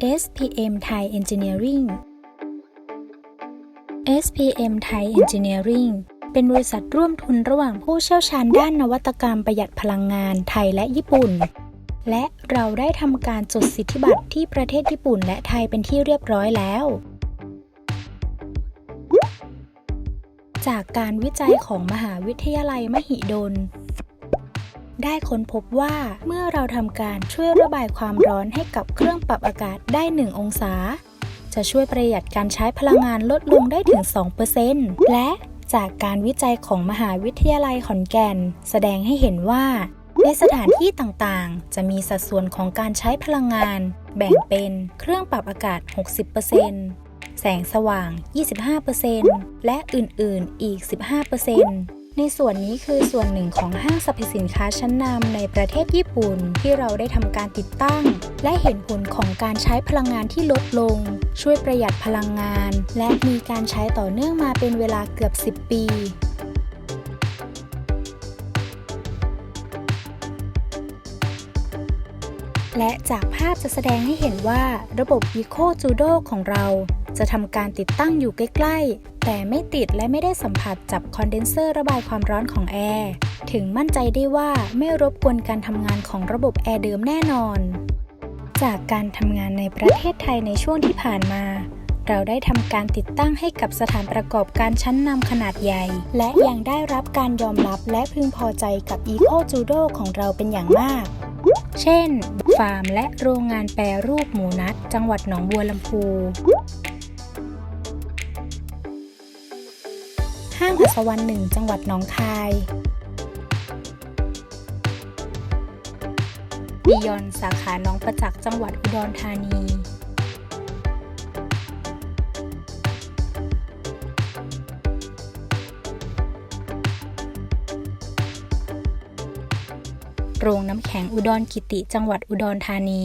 SPM Thai Engineering SPM Thai Engineering เป็นบริษัทร่วมทุนระหว่างผู้เชี่ยวชาญด้านนวัตกรรมประหยัดพลังงานไทยและญี่ปุ่น และเราได้ทำการจดสิทธิบัตรที่ประเทศญี่ปุ่นและไทยเป็นที่เรียบร้อยแล้ว จากการวิจัยของมหาวิทยาลัยมหิดล ได้ค้นพบว่าเมื่อเราทำการช่วยระบายความร้อนให้กับเครื่องปรับอากาศได้ 1 องศา จะช่วยประหยัดการใช้พลังงานลดลงได้ถึง 2%และจากการวิจัยของมหาวิทยาลัยขอนแก่น แสดงให้เห็นว่า ในสถานที่ต่างๆ จะมีสัดส่วนของการใช้พลังงาน แบ่งเป็นเครื่องปรับอากาศ 60%แสงสว่าง 25%และอื่นๆ อีก 15% ในส่วนนี้คือส่วนหนึ่งของห้างสรรพสินค้าชั้นนำในประเทศญี่ปุ่นที่เราได้ทำการติดตั้ง และเห็นผลของการใช้พลังงานที่ลดลง ช่วยประหยัดพลังงาน และมีการใช้ต่อเนื่องมาเป็นเวลาเกือบ 10 ปีและจากภาพจะแสดงให้เห็นว่าระบบ Eco Judo ของเรา จะทำการติดตั้งอยู่ใกล้ ๆ แต่ไม่ติดและไม่ได้สัมผัสจับคอนเดนเซอร์ระบายความร้อนของแอร์ถึงมั่นใจได้ว่าไม่รบกวนการทำงานของระบบแอร์เดิมแน่นอน จากการทำงานในประเทศไทยในช่วงที่ผ่านมาเราได้ทำการติดตั้งให้กับสถานประกอบการชั้นนำขนาดใหญ่ และยังได้รับการยอมรับและพึงพอใจกับ Eco Judo ของเราเป็นอย่างมาก เช่น ฟาร์มและโรงงานแปรรูปหมูนัด จังหวัดหนองบัวลำพู ห้างอัศวรรณหนึ่งจังหวัดหนองคาย บิยอนสาขาหนองประจักษ์จังหวัดอุดรธานี โรงน้ำแข็งอุดรกิติจังหวัดอุดรธานี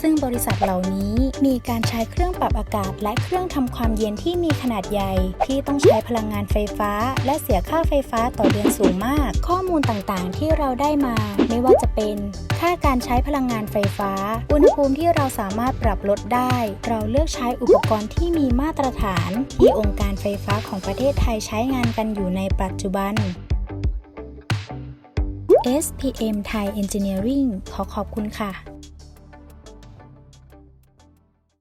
ซึ่งบริษัทเหล่านี้มีการใช้เครื่องปรับอากาศ และเครื่องทำความเย็นที่มีขนาดใหญ่ ที่ต้องใช้พลังงานไฟฟ้า และเสียค่าไฟฟ้าต่อเดือนสูงมาก ข้อมูลต่างๆ ที่เราได้มา ไม่ว่าจะเป็น ค่าการใช้พลังงานไฟฟ้า อุณหภูมิที่เราสามารถปรับลดได้ เราเลือกใช้อุปกรณ์ที่มีมาตรฐาน ที่องค์การไฟฟ้าของประเทศไทยใช้งานกันอยู่ในปัจจุบัน SPM Thai Engineering ขอขอบคุณค่ะ